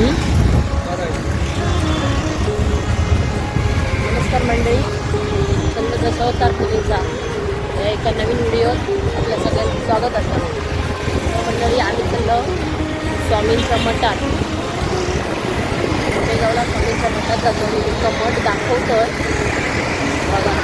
नमस्कार मंडळी. संत दशावतार पूजेचा या एका नवीन व्हिडिओत आपल्या सगळ्यांचं स्वागत असतं मंडळी आम्ही चाललो स्वामींच्या मठात मुंबईगावला स्वामींच्या मठात जातो मी तुमचं मठ दाखवतो बघा.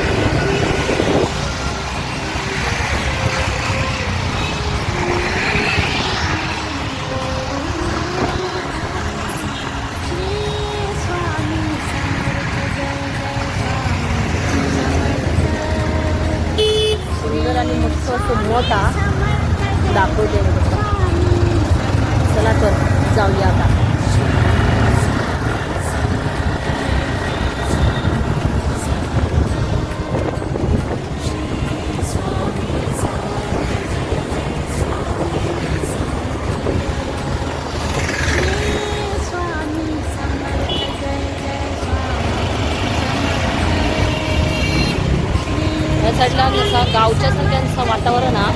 साईडला जसं गावच्या सारख्यांचं वातावरण हा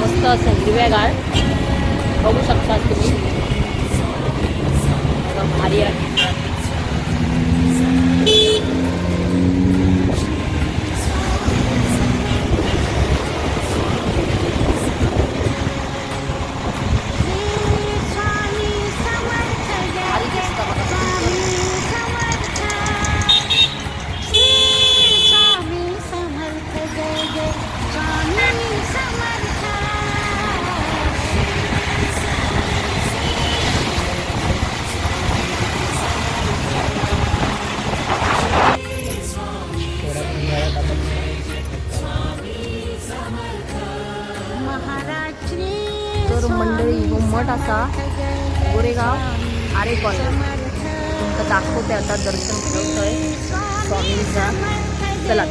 मस्त असं हिरव्यागार. बघू शकता तुम्ही. भारी आहे. मंडळी हो मठ असा. गोरेगाव आरे कॉलेज तुमचं दाखवते आता दर्शन ठेवतोय स्वामींचा. चला.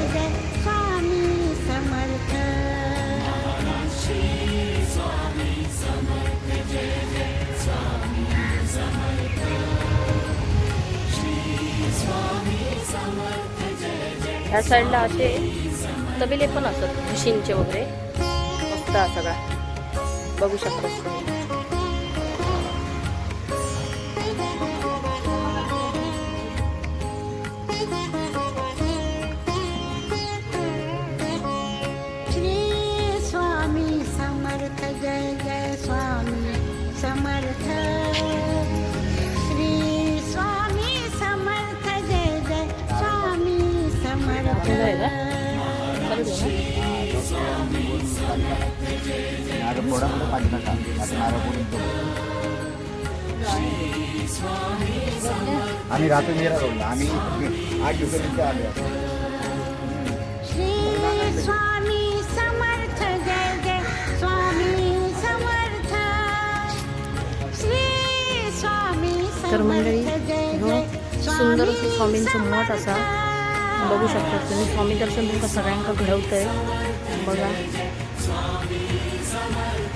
ह्या साईडला असे तबेले पण असतात म्हशींचे वगैरे. मस्त सगळा. बघू शकता. नका तो आम्ही रात्री मेरा रोडला. आम्ही आठ दिवसांनी आले श्री स्वामी समर्थ जय जय. स्वामी समर्थ. श्री स्वामी तर मंडळी समर्थ जय हो जय सुंदर असं स्वामींचं मठ असा बघू शकता तुम्ही स्वामी दर्शन तुमका सगळ्यांका घडवतंय. बघा. महाराज श्री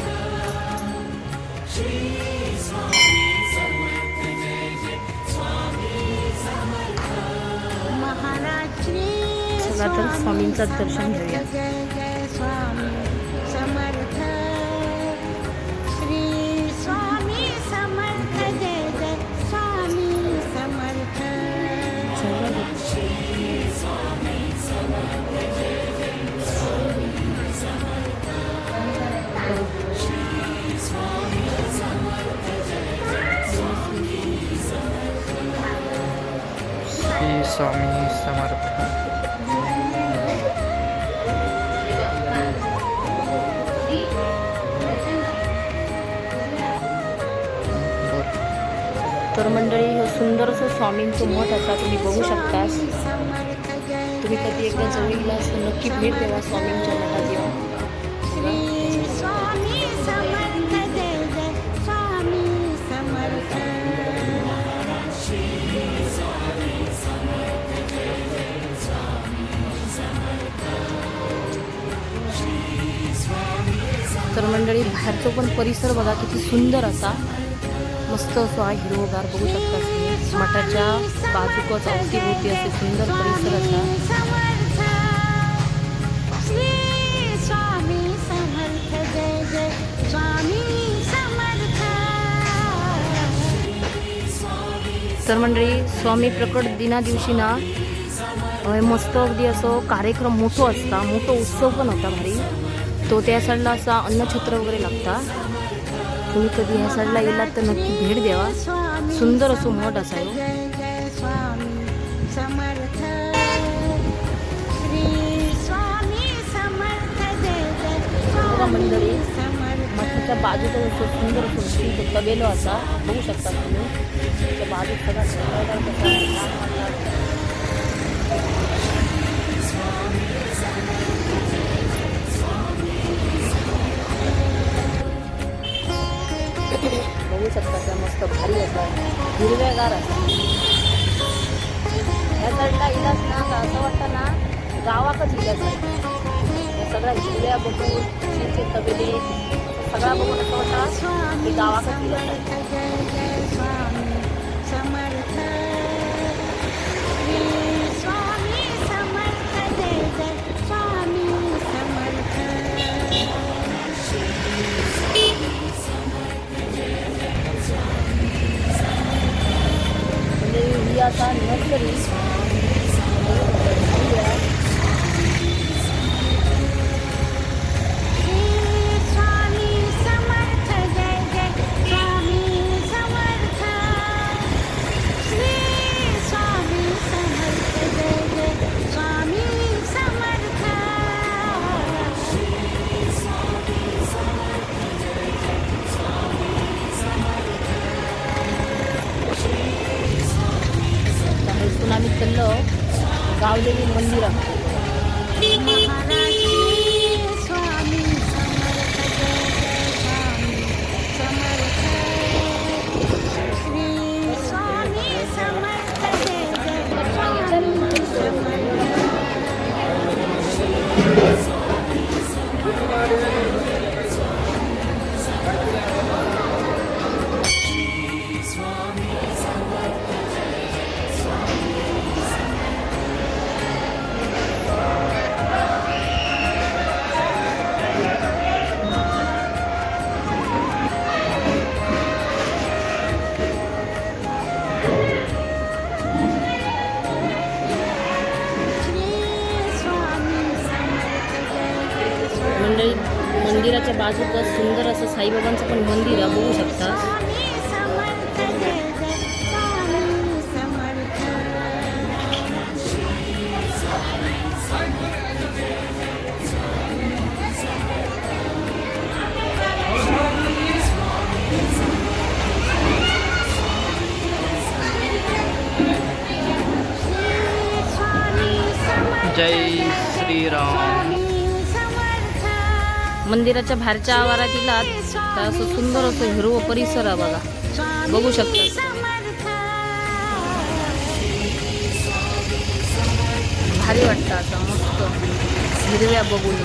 चला तर स्वामींचं दर्शन घेऊया. श्री स्वामी समर्थ. तर मंडळी हे सुंदर असं स्वामींचं मठ असा तुम्ही बघू शकता तुम्ही कधी एकदा जवळ असं नक्की भेट द्यावा स्वामींच्या मठात येऊन. मंडळी बाहेरचं पण परिसर बघा किती सुंदर असा. मस्त असं हा हिरवगार बघू शकता तुम्ही. मठाच्या बाजूकच अवतीभोवती असे सुंदर परिसर असा. तर मंडळी स्वामी प्रकट दिना दिवशी ना मस्त अगदी असं कार्यक्रम मोठो असता मोठो उत्सव पण होता भारी. तो त्या साईडला असा अन्नछत्र वगैरे लागता. तुम्ही कधी ह्या साईडला गेलात तर नक्की भेट द्यावा. सुंदर असो मठ असा हो. मंदिर मठाच्या बाजूचा असं सुंदर असं तबेलो असा बघू शकता तुम्ही. त्याच्या बाजूत सगळा भारी असा हिरव्यागार असा ह्या साईडला इलाज ना का असं वाटतं ना गावाकच इलाज आहे. सगळ्या हिरव्या बघून शेतीचे तबेले सगळा बघून असं वाटतं की गावाकच इलाज आहे. म्हणजे ही आता नर्सरी श्री गावदेवी मंदिरात मंदिराच्या बाजूचं सुंदर असं साईबाबांचं पण मंदिर आहे बघू शकता. जय श्रीराम। मंदिराच्या बाहेरच्या आवारात इलात तर असं सुंदर असं हिरवं परिसर आहे बघा. बघू शकता. भारी वाटतं असं मस्त. हिरव्या बघून.